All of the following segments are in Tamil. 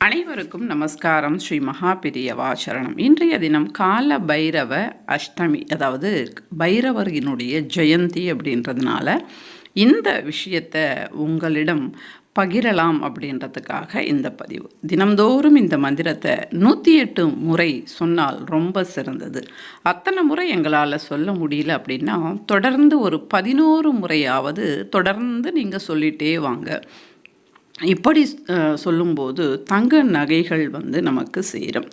அனைவருக்கும் நமஸ்காரம். ஸ்ரீ மகாபிரியவா சரணம் இன்றைய தினம் கால பைரவ அஷ்டமி அதாவது பைரவரினுடைய ஜெயந்தி அப்படின்றதுனால இந்த விஷயத்தை உங்களிடம் பகிரலாம் அப்படின்றதுக்காக இந்த பதிவு. தினம்தோறும் இந்த மந்திரத்தை நூற்றி எட்டு முறை சொன்னால் ரொம்ப சிறந்தது. அத்தனை முறை எங்களால் சொல்ல முடியல அப்படின்னா தொடர்ந்து ஒரு பதினோரு முறையாவது தொடர்ந்து நீங்கள் சொல்லிகிட்டே வாங்க. இப்படி சொல்லும்போது தங்க நகைகள் வந்து நமக்கு சேரும்.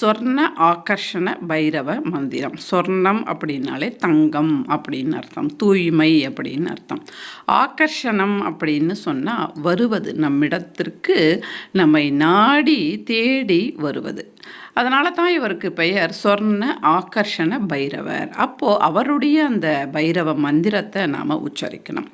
சொர்ண ஆகர்ஷண பைரவ மந்திரம். சொர்ணம் அப்படின்னாலே தங்கம் அப்படின்னு அர்த்தம். தூய்மை அப்படின்னு அர்த்தம். ஆகர்ஷணம் அப்படின்னு சொன்னால் வருவது நம்மிடத்திற்கு நம்மை நாடி தேடி வருவது. அதனால தான் இவருக்கு பெயர் சொர்ண ஆகர்ஷண பைரவர். அப்போது அவருடைய அந்த பைரவ மந்திரத்தை நாம் உச்சரிக்கணும்.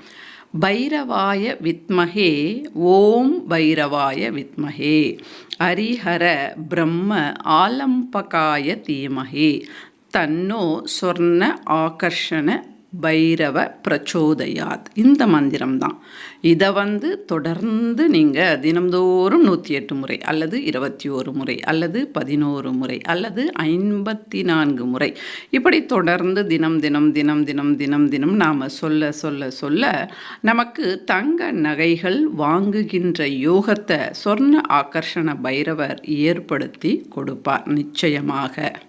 பைரவாய வித்மகே ஓம் பைரவாய வித்மகே. ஹரிஹர பிரம்ம ஆலம்பகாய தீமகே. தன்னோ சொர்ண ஆகர்ஷண பைரவ பிரச்சோதயாத். இந்த மந்திரம் தான் இதை வந்து தொடர்ந்து நீங்கள் தினம்தோறும் நூற்றி எட்டு முறை அல்லது இருபத்தி ஒரு முறை அல்லது பதினோரு முறை அல்லது ஐம்பத்தி நான்கு முறை. இப்படி தொடர்ந்து தினம் தினம் தினம் தினம் தினம் தினம் நாம் சொல்ல சொல்ல சொல்ல நமக்கு தங்க நகைகள் வாங்குகின்ற யோகத்தை சொர்ண ஆகர்ஷண பைரவர் ஏற்படுத்தி கொடுப்பார் நிச்சயமாக.